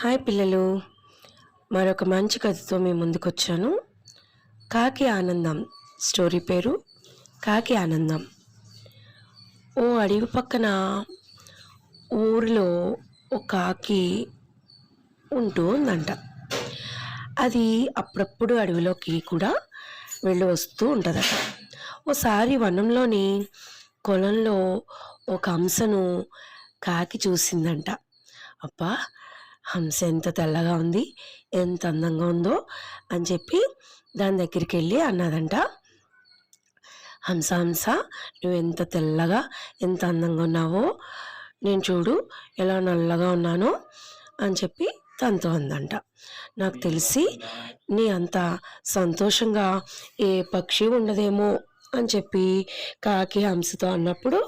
Hi పిల్లలు. మరొక మంచి కథతో మీ ముందుకొచ్చాను. కాకి ఆనందం. స్టోరీ పేరు కాకి ఆనందం. ఓ అడవి పక్కన ఊరిలో ఓ కాకి ఉంటూ ఉందంట. అది అప్పుడప్పుడు అడవిలోకి కూడా వెళ్ళి వస్తూ ఉంటుందట. ఓసారి వనంలోని కొలంలో ఒక అంశను కాకి చూసిందంట. అబ్బా హంస ఎంత తెల్లగా ఉంది ఎంత అందంగా ఉందో అని చెప్పి దాని దగ్గరికి వెళ్ళి అన్నదంట. హంస హంస నువ్వు ఎంత తెల్లగా ఎంత అందంగా ఉన్నావో నేను చూడు ఎలా నల్లగా ఉన్నానో అని చెప్పి తనతో ఉందంట నాకు తెలిసి నీ అంత సంతోషంగా ఏ పక్షి ఉండదేమో అని చెప్పి కాకి హంసతో అన్నప్పుడు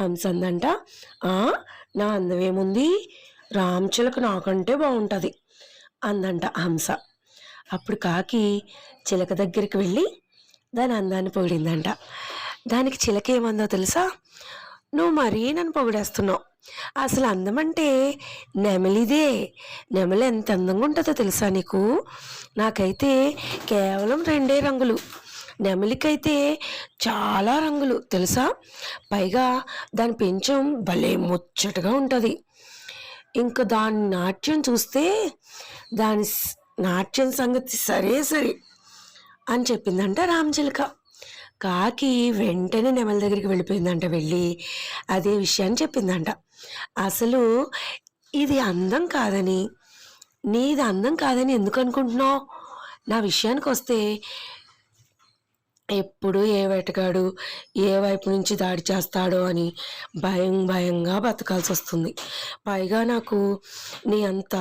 హంస అందంట. నా అందమేముంది రామచిలక నాకంటే బాగుంటుంది అందంట హంస. అప్పుడు కాకి చిలక దగ్గరికి వెళ్ళి దాని అందాన్ని పొగిడిందంట. దానికి చిలక ఏమందో తెలుసా? నువ్వు మరీ నన్ను పొగిడేస్తున్నావు. అసలు అందం అంటే నెమలిదే. నెమలి ఎంత అందంగా ఉంటుందో తెలుసా నీకు? నాకైతే కేవలం రెండే రంగులు. నెమలికైతే చాలా రంగులు తెలుసా? పైగా దాని పెంచం భలే ముచ్చటగా ఉంటుంది. ఇంకా దాని నాట్యం చూస్తే దాని నాట్యం సంగతి సరే సరే అని చెప్పిందంట రామచిలక కాకి వెంటనే నెమలి దగ్గరికి వెళ్ళిపోయిందంట వెళ్ళి అదే విషయాన్ని చెప్పిందంట. అసలు ఇది అందం కాదని నీది అందం కాదని ఎందుకు అనుకుంటున్నావు? నా విషయానికి వస్తే ఎప్పుడు ఏ వేటగాడు ఏ వైపు నుంచి దాడి చేస్తాడో అని భయం భయంగా బతకాల్సి వస్తుంది. పైగా నాకు నీ అంత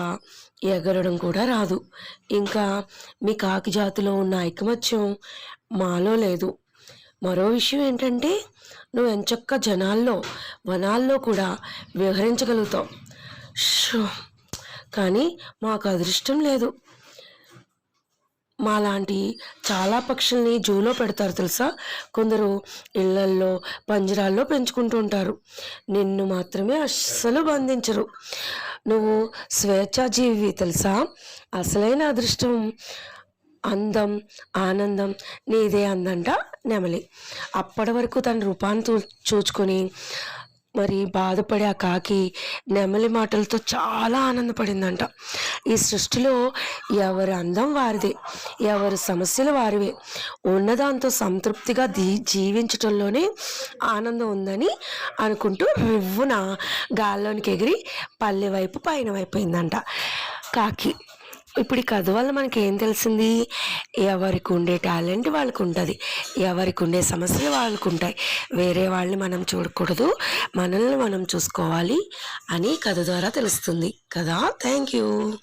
ఎగరడం కూడా రాదు. ఇంకా మీ కాకి జాతిలో ఉన్న ఐకమత్యం మాలో లేదు. మరో విషయం ఏంటంటే నువ్వు ఎంచక్క జనాల్లో వనాల్లో కూడా వ్యవహరించగలుగుతావు. కానీ మాకు అదృష్టం లేదు. మాలాంటి చాలా పక్షుల్ని జూలో పెడతారు తెలుసా? కొందరు ఇళ్ళల్లో పంజరాల్లో పెంచుకుంటూ ఉంటారు. నిన్ను మాత్రమే అస్సలు బంధించరు. నువ్వు స్వేచ్ఛాజీవి తెలుసా? అసలైన అదృష్టం అందం ఆనందం నీదే అందంట నెమలి. అప్పటి వరకు తన రూపాన్ని చూ చూచుకొని మరి బాధపడే ఆ కాకి నెమలి మాటలతో చాలా ఆనందపడిందంట. ఈ సృష్టిలో ఎవరి అందం వారిదే ఎవరి సమస్యలు వారివే. ఉన్నదాంతో సంతృప్తిగా దీ జీవించటంలోనే ఆనందం ఉందని అనుకుంటూ రివ్వున గాల్లోనికి ఎగిరి పల్లె వైపు పైన అయిపోయిందంట కాకి. ఇప్పుడు ఈ కథ వల్ల మనకి ఏం తెలిసింది? ఎవరికి ఉండే టాలెంట్ వాళ్ళకు ఉంటుంది ఎవరికి ఉండే సమస్యలు వాళ్ళకు ఉంటాయి వేరే వాళ్ళని మనం చూడకూడదు. మనల్ని మనం చూసుకోవాలి అని కథ ద్వారా తెలుస్తుంది. కదా? Thank you.